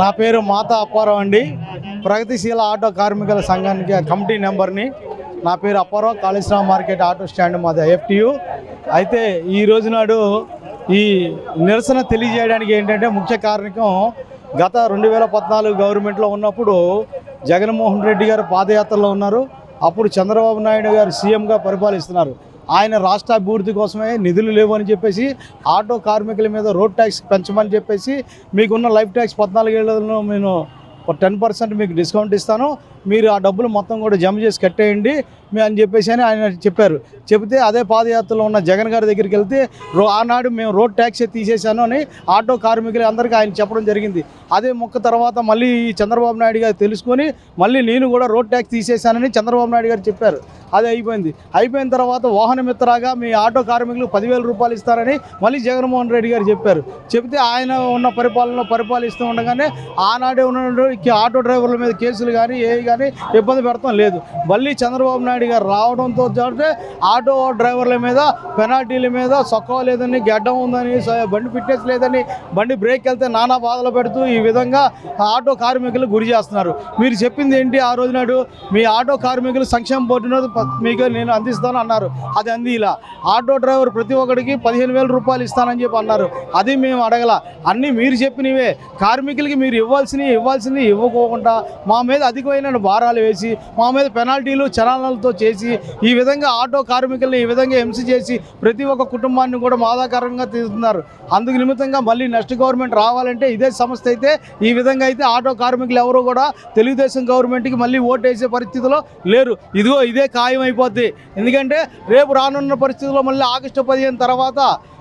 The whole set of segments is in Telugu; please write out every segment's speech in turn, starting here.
నా పేరు మాతా అప్పారావు అండి. ప్రగతిశీల ఆటో కార్మికుల సంఘానికి కమిటీ నెంబర్ని నా పేరు Apparao Kaleshwaram market auto stand మాది ఎఫ్టియు. అయితే ఈ రోజు నాడు ఈ నిరసన తెలియజేయడానికి ఏంటంటే ముఖ్య కారణం గత రెండు వేల పద్నాలుగు గవర్నమెంట్లో ఉన్నప్పుడు జగన్మోహన్ రెడ్డి గారు పాదయాత్రలో ఉన్నారు. అప్పుడు చంద్రబాబు నాయుడు గారు సీఎంగా పరిపాలిస్తున్నారు. ఆయన రాష్ట్ర అభివృద్ధి కోసమే నిధులు లేవు అని చెప్పేసి ఆటో కార్మికుల మీద రోడ్ ట్యాక్స్ పెంచమని చెప్పేసి మీకున్న లైఫ్ ట్యాక్స్ పద్నాలుగేళ్ళలో నేను టెన్ పర్సెంట్ మీకు డిస్కౌంట్ ఇస్తాను. మీరు ఆ డబ్బులు మొత్తం కూడా జమ చేసి కట్టేయండి మీ అని చెప్పేసి అని ఆయన చెప్పారు. చెబితే అదే పాదయాత్రలో ఉన్న జగన్ గారి దగ్గరికి వెళ్తే రో ఆనాడు మేము రోడ్ ట్యాక్సీ తీసేశాను అని ఆటో కార్మికులు అందరికీ ఆయన చెప్పడం జరిగింది. అదే మొక్క తర్వాత మళ్ళీ ఈ చంద్రబాబు నాయుడు గారు తెలుసుకొని మళ్ళీ నేను కూడా రోడ్ ట్యాక్స్ తీసేశానని చంద్రబాబు నాయుడు గారు చెప్పారు. అది అయిపోయింది. అయిపోయిన తర్వాత వాహన మిత్రగా మీ ఆటో కార్మికులు పదివేల రూపాయలు ఇస్తారని మళ్ళీ జగన్మోహన్ రెడ్డి గారు చెప్పారు. చెబితే ఆయన ఉన్న పరిపాలనలో పరిపాలిస్తూ ఉండగానే ఆనాడే ఉన్న ఆటో డ్రైవర్ల మీద కేసులు కానీ ఏ కానీ ఇబ్బంది పెడతాం లేదు. మళ్ళీ చంద్రబాబు నాయుడు గారు రావడంతో చూస్తే ఆటో డ్రైవర్ల మీద పెనాల్టీల మీద సొక్కవ లేదని గడ్డం ఉందని బండి ఫిట్నెస్ లేదని బండి బ్రేక్ వెళ్తే నానా బాధలు పెడుతూ ఈ విధంగా ఆటో కార్మికులు గురి చేస్తున్నారు. మీరు చెప్పింది ఏంటి ఆ రోజు నాడు? మీ ఆటో కార్మికులు సంక్షేమ బోర్డును మీకు నేను అందిస్తాను అన్నారు. అది అంది ఇలా ఆటో డ్రైవర్ ప్రతి ఒక్కడికి పదిహేను వేల రూపాయలు ఇస్తానని చెప్పి అన్నారు. అది మేము అడగల. అన్నీ మీరు చెప్పినవే. కార్మికులకి మీరు ఇవ్వాల్సినవి ఇవ్వాల్సినవి ఇవ్వకోకుండా మా మీద అధికమైన భారాలు వేసి మా మీద పెనాల్టీలు చలానాలతో చేసి ఈ విధంగా ఆటో కార్మికుల్ని ఈ విధంగా హింస చేసి ప్రతి ఒక్క కుటుంబాన్ని కూడా బాధాకరంగా తీస్తున్నారు. అందుకు నిమిత్తంగా మళ్ళీ నెక్స్ట్ గవర్నమెంట్ రావాలంటే ఇదే సంస్థ అయితే. ఈ విధంగా అయితే ఆటో కార్మికులు ఎవరు కూడా తెలుగుదేశం గవర్నమెంట్కి మళ్ళీ ఓటు వేసే పరిస్థితిలో లేరు. ఇదిగో ఇదే ఖాయం అయిపోద్ది ఎందుకంటే రేపు రానున్న పరిస్థితిలో మళ్ళీ ఆగస్టు పదిహేను తర్వాత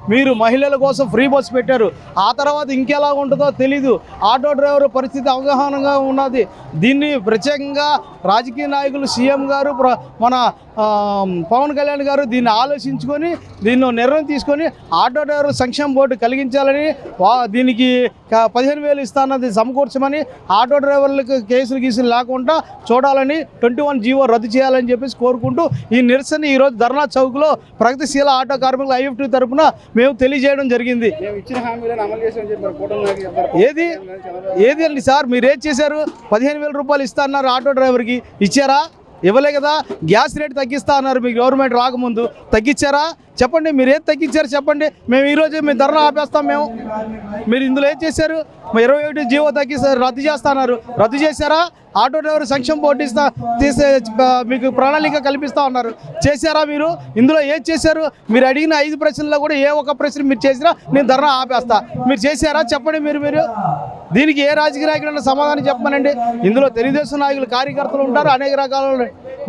మీరు మహిళల కోసం ఫ్రీ బస్ పెట్టారు. ఆ తర్వాత ఇంకెలా ఉంటుందో తెలీదు. ఆటో డ్రైవర్ పరిస్థితి అవగాహనగా ఉన్నది. దీన్ని ప్రత్యేకంగా రాజకీయ నాయకులు సీఎం గారు ప్ర- మన పవన్ కళ్యాణ్ గారు దీన్ని ఆలోచించుకొని దీన్ని నిర్ణయం తీసుకొని ఆటో డ్రైవర్ సంక్షేమ బోర్డు కలిగించాలని వా- దీనికి పదిహేను వేలు ఇస్తానది సమకూర్చమని ఆటో డ్రైవర్లకు కేసులు గీసులు లేకుండా చూడాలని ట్వంటీ వన్ జీవో రద్దు చేయాలని చెప్పేసి కోరుకుంటూ ఈ నిరసన ఈరోజు ధర్నా చౌక్లో ప్రగతిశీల ఆటో కార్మికుల ఐఎఫ్టీ తరపున మేము తెలియజేయడం జరిగింది. ఏది? ఏది అండి సార్? మీరు ఏది చేశారు? పదిహేను వేల రూపాయలు ఇస్తా అన్నారు ఆటో డ్రైవర్కి. ఇచ్చారా? ఇవ్వలే కదా. గ్యాస్ రేట్ తగ్గిస్తా అన్నారు. మీ గవర్నమెంట్ రాకముందు. తగ్గించారా? చెప్పండి మీరు ఏది తగ్గించారు చెప్పండి. మేము ఈరోజు మీ ధరలు ఆపేస్తాం మేము. మీరు ఇందులో ఏం చేశారు? ఇరవై ఒకటి జీవో తగ్గిస్తారు రద్దు చేస్తున్నారు రద్దు చేశారా? ఆటో డ్రైవర్ సంక్షేమ బోర్డు ఇస్తా తీసే మీకు ప్రణాళిక కల్పిస్తా ఉన్నారు చేశారా మీరు? ఇందులో ఏం చేశారు? మీరు అడిగిన ఐదు ప్రశ్నల్లో కూడా ఏ ఒక్క ప్రశ్న మీరు చేసినా నేను ధర్నా ఆపేస్తా. మీరు చేశారా? చెప్పండి మీరు మీరు. దీనికి ఏ రాజకీయ నాయకుడు సమాధానం చెప్పమనండి. ఇందులో తెలుగుదేశం నాయకులు కార్యకర్తలు ఉంటారు అనేక రకాల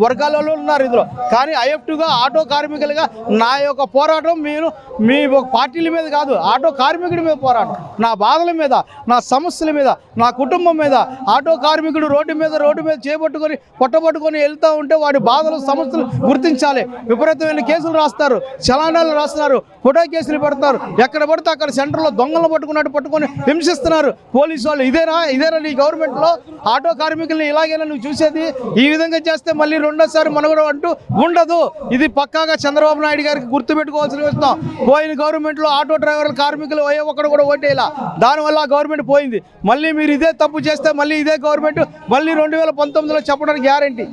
వర్గాలలో ఉన్నారు ఇందులో. కానీ ఐఎఫ్టీగా ఆటో కార్మికులుగా నా యొక్క పోరాటం మీరు మీ ఒక పార్టీల మీద కాదు ఆటో కార్మికుడి మీద పోరాటం. నా బాధల మీద నా సమస్యల మీద నా కుటుంబం మీద ఆటో కార్మికుడు రోడ్డు మీద రోడ్డు మీద చేపట్టుకొని పొట్టబట్టుకొని వెళ్తూ ఉంటే వాడి బాధలు సమస్యలు గుర్తించాలి. విపరీతమైన కేసులు రాస్తారు చలానాలు రాస్తున్నారు ఫోటో కేసులు పెడతారు. ఎక్కడ పడితే అక్కడ సెంటర్లో దొంగలు పట్టుకున్నట్టు పట్టుకొని హింసిస్తున్నారు. పోలీసు వాళ్ళు ఇదేనా? ఇదేనా నీ గవర్నమెంట్లో? ఆటో కార్మికుల్ని ఇలాగేనా నువ్వు చూసేది? ఈ విధంగా చేస్తే మళ్ళీ రెండోసారి మనగడ అంటూ ఉండదు. ఇది పక్కాగా చంద్రబాబు నాయుడు గారికి గుర్తుపెట్టుకోవాల్సిన విషయం పోయిన గవర్నమెంట్లో ఆటో డ్రైవర్లు కార్మికులు ఏ ఒక్కడు కూడా ఓటేలా దానివల్ల గవర్నమెంట్ పోయింది. మళ్ళీ మీరు ఇదే తప్పు చేస్తే మళ్ళీ ఇదే గవర్నమెంట్ మళ్ళీ రెండు వేల పంతొమ్మిదిలో చెప్పడానికి గ్యారంటీ.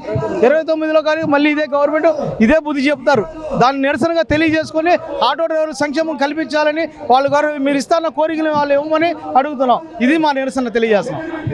ఇరవై తొమ్మిదిలో కానీ మళ్ళీ ఇదే గవర్నమెంట్ ఇదే బుద్ధి చెప్తారు. దాన్ని నిరసనగా తెలియజేసుకొని ఆటో డ్రైవర్ సంక్షేమం కల్పించాలని వాళ్ళు గారు మీరు ఇస్తాన్న కోరికలు వాళ్ళు ఇవ్వమని అడుగుతున్నాం. ఇది మా నిరసన తెలియజేస్తున్నాం.